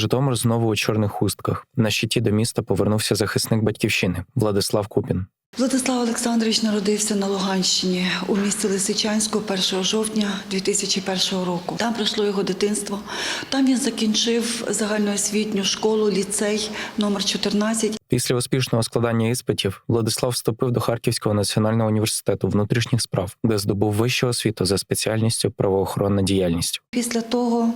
Житомир знову у чорних хустках. На щиті до міста повернувся захисник батьківщини Владислав Купін. Владислав Олександрович народився на Луганщині у місті Лисичанську 1 жовтня 2001 року. Там пройшло його дитинство. Там він закінчив загальноосвітню школу, ліцей номер 14 Після успішного складання іспитів Владислав вступив до Харківського національного університету внутрішніх справ, де здобув вищу освіту за спеціальністю правоохоронна діяльність. Після того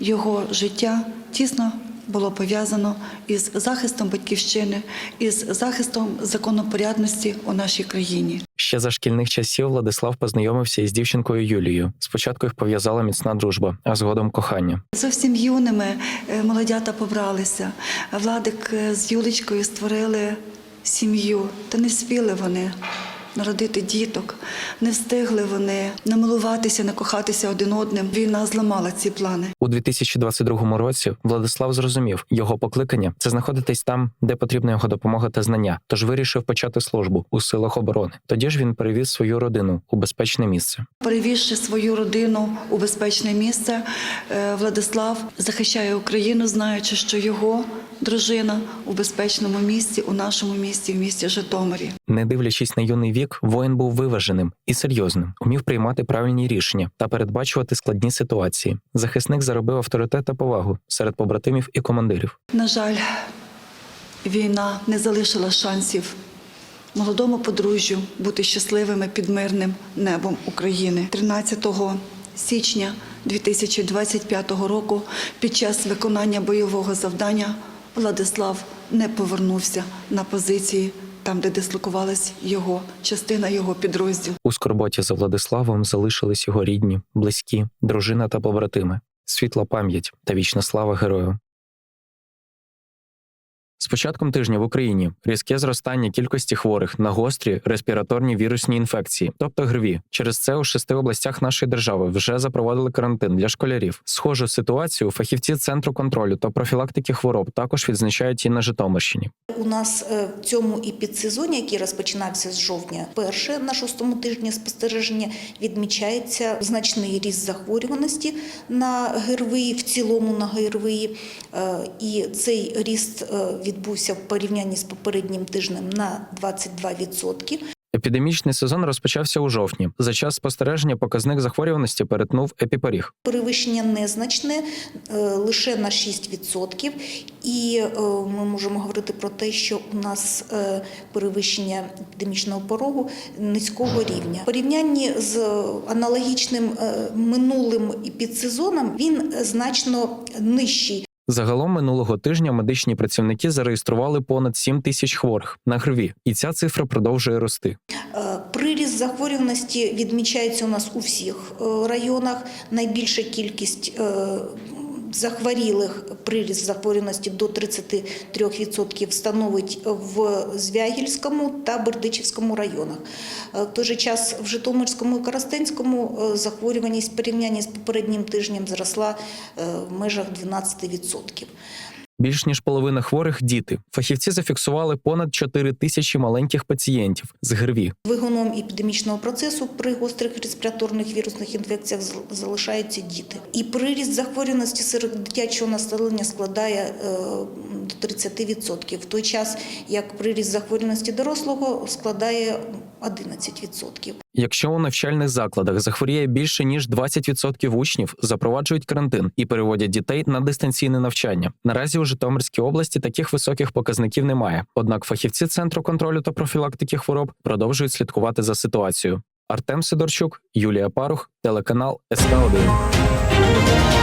його життя тісно було пов'язано із захистом батьківщини, із захистом законопорядності у нашій країні. Ще за шкільних часів Владислав познайомився із дівчинкою Юлією. Спочатку їх пов'язала міцна дружба, а згодом кохання. Зовсім юними е, молодята побралися. Владик е, з Юлечкою створили сім'ю, та не спіли вони народити діток, не встигли вони намилуватися, накохатися один одним. Війна зламала ці плани. У 2022 році Владислав зрозумів, його покликання це знаходитись там, де потрібна його допомога та знання. Тож вирішив почати службу у силах оборони. Тоді ж він привіз свою родину у безпечне місце. Перевізши свою родину у безпечне місце, е, Владислав захищає Україну, знаючи, що його дружина у безпечному місці, у нашому місті, в місті Житомирі. Не дивлячись на юний вік, воїн був виваженим і серйозним, умів приймати правильні рішення та передбачувати складні ситуації. Захисник заробив авторитет та повагу серед побратимів і командирів. На жаль, війна не залишила шансів молодому подружжю бути щасливими під мирним небом України. 13 січня 2025 року під час виконання бойового завдання Владислав не повернувся на позиції там, де дислокувалась його частина його підрозділ У скорботі за Владиславом залишились його рідні, близькі, дружина та побратими, світла пам'ять та вічна слава герою. З початком тижня в Україні різке зростання кількості хворих на гострі респіраторні вірусні інфекції, тобто ГРВІ. Через це у шести областях нашої держави вже запровадили карантин для школярів. Схожу ситуацію фахівці центру контролю та профілактики хвороб також відзначають і на Житомирщині. У нас е, в цьому і підсезоні, який розпочинався з жовтня, перше на шостому тижні спостереження відмічається значний ріст захворюваності на ГРВІ, в цілому на ГРВІ. Е, І цей ріст е, відбувся в порівнянні з попереднім тижнем на 22%. Епідемічний сезон розпочався у жовтні. За час спостереження показник захворюваності перетнув епіпоріг. Перевищення незначне е, лише на 6%. І е, ми можемо говорити про те, що у нас е, перевищення епідемічного порогу низького рівня. В порівнянні з аналогічним минулим підсезоном він значно нижчий. Загалом минулого тижня медичні працівники зареєстрували понад 7 тисяч хворих на ГРВІ, і ця цифра продовжує рости. Е, Приріст захворюваності відмічається у нас у всіх е, районах. Найбільша кількість е, захворілих приріст захворюваності до 33% становить в Звягільському та Бердичівському районах. Е, В той же час в Житомирському і Коростенському е, захворюваність в порівнянні з попереднім тижнем зросла е, в межах 12%. Більш ніж половина хворих діти. Фахівці зафіксували понад 4 тисячі маленьких пацієнтів з ГРВІ. Двигуном епідемічного процесу при гострих респіраторних вірусних інфекціях зал- залишаються діти. І приріст захворюваності серед дитячого населення складає е, до 30%, в той час як приріст захворюваності дорослого складає 11%. Якщо у навчальних закладах захворіє більше ніж 20% учнів, запроваджують карантин і переводять дітей на дистанційне навчання. Наразі у Житомирській області таких високих показників немає. Однак фахівці центру контролю та профілактики хвороб продовжують слідкувати за ситуацією. Артем Сидорчук, Юлія Парух, телеканал СК 1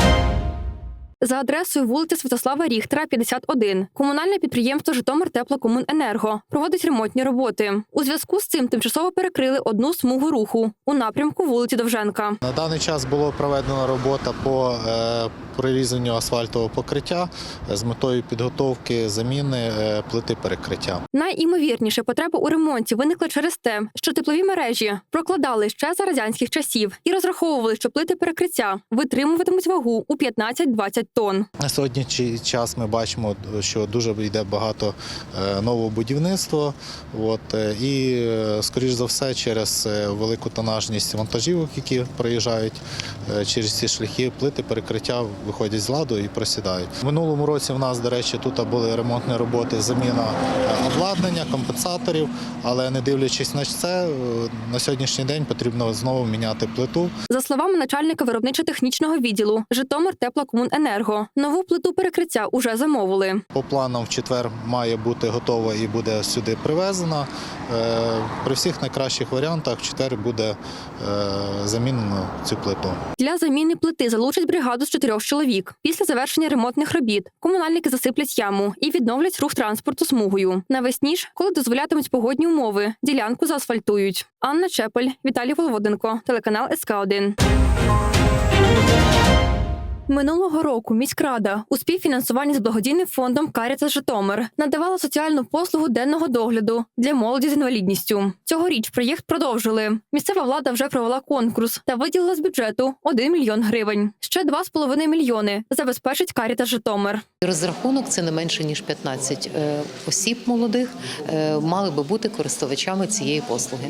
За адресою вулиця Святослава Ріхтера, 51. Комунальне підприємство Житомир Теплокомуненерго проводить ремонтні роботи. У зв'язку з цим тимчасово перекрили одну смугу руху у напрямку вулиці Довженка. На даний час було проведена робота по е, прорізанню асфальтового покриття з метою підготовки заміни е, плити перекриття. Найімовірніше потреба у ремонті виникла через те, що теплові мережі прокладали ще за радянських часів і розраховували, що плити перекриття витримуватимуть вагу у 15-20 тонн. На сьогоднішній час ми бачимо, що дуже йде багато е, нового будівництва. От, е, і, е, скоріш за все, через велику тонажність вантажівок, які проїжджають через ці шляхи, плити перекриття виходять з ладу і просідають. В минулому році в нас, до речі, тут були ремонтні роботи, заміна обладнання, компенсаторів, але не дивлячись на це, на сьогоднішній день потрібно знову міняти плиту. За словами начальника виробничо-технічного відділу Житомир Теплокомуненерго, нову плиту перекриття уже замовили. По планам в четвер має бути готова і буде сюди привезена. Е, При всіх найкращих варіантах в четвер буде е, замінено цю плиту. Для заміни плити залучать бригаду з чотирьох чоловік. Після завершення ремонтних робіт комунальники засиплять яму і відновлять рух транспорту смугою. Навесні ж, коли дозволятимуть погодні умови, ділянку заасфальтують. Анна Чепель, Віталій Володенко, телеканал СК 1 Минулого року міськрада у співфінансуванні з благодійним фондом Каріта Житомир надавала соціальну послугу денного догляду для молоді з інвалідністю. Цьогоріч проєкт продовжили. Місцева влада вже провела конкурс та виділила з бюджету 1 мільйон гривень. Ще 2,5 мільйони забезпечить Каріта Житомир. Розрахунок це не менше ніж 15 е, осіб молодих е, мали би бути користувачами цієї послуги.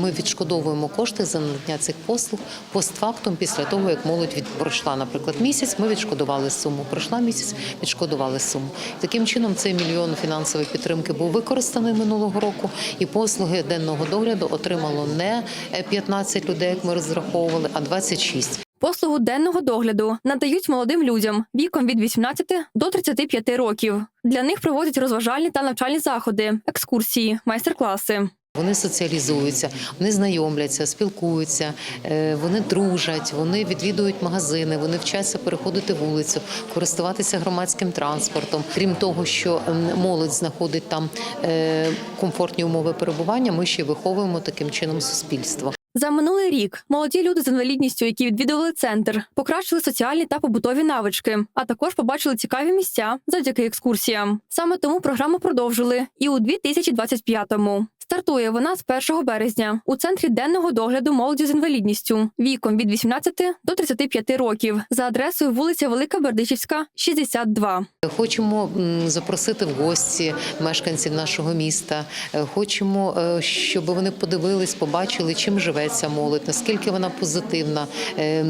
Ми відшкодовуємо кошти за надання цих послуг постфактум після того, як молодь пройшла, наприклад, місяць. Ми відшкодували суму. Пройшла місяць, відшкодували суму. Таким чином, цей мільйон фінансової підтримки був використаний минулого року, і послуги денного догляду отримало не е, 15 людей, як ми розраховували, а 26. Послугу денного догляду надають молодим людям віком від 18 до 35 років. Для них проводять розважальні та навчальні заходи, екскурсії, майстер-класи. Вони соціалізуються, вони знайомляться, спілкуються, е, вони дружать, вони відвідують магазини, вони вчаться переходити вулицю, користуватися громадським транспортом. Крім того, що молодь знаходить там е, комфортні умови перебування, ми ще виховуємо таким чином суспільство. За минулий рік молоді люди з інвалідністю, які відвідували центр, покращили соціальні та побутові навички, а також побачили цікаві місця завдяки екскурсіям. Саме тому програму продовжили і у 2025-му. Стартує вона з 1 березня у центрі денного догляду молоді з інвалідністю віком від 18 до 35 років за адресою вулиця Велика Бердичівська, 62. Хочемо запросити в гості мешканців нашого міста. Е, Хочемо, е, щоб вони подивились, побачили, чим живе ця молодь, наскільки вона позитивна, е,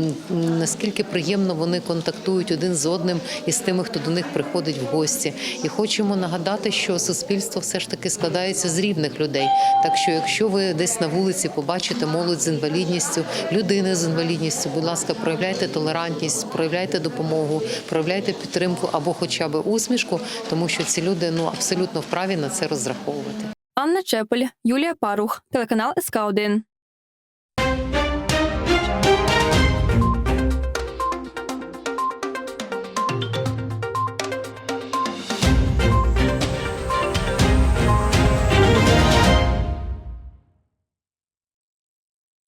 наскільки приємно вони контактують один з одним і з тими, хто до них приходить в гості. І хочемо нагадати, що суспільство все ж таки складається з рівних людей. Так що, якщо ви десь на вулиці побачите молодь з інвалідністю, людини з інвалідністю, будь ласка, проявляйте толерантність, проявляйте допомогу, проявляйте підтримку або хоча б усмішку, тому що ці люди ну абсолютно вправі на це розраховувати. Анна Чепель, Юлія Парух, телеканал СК 1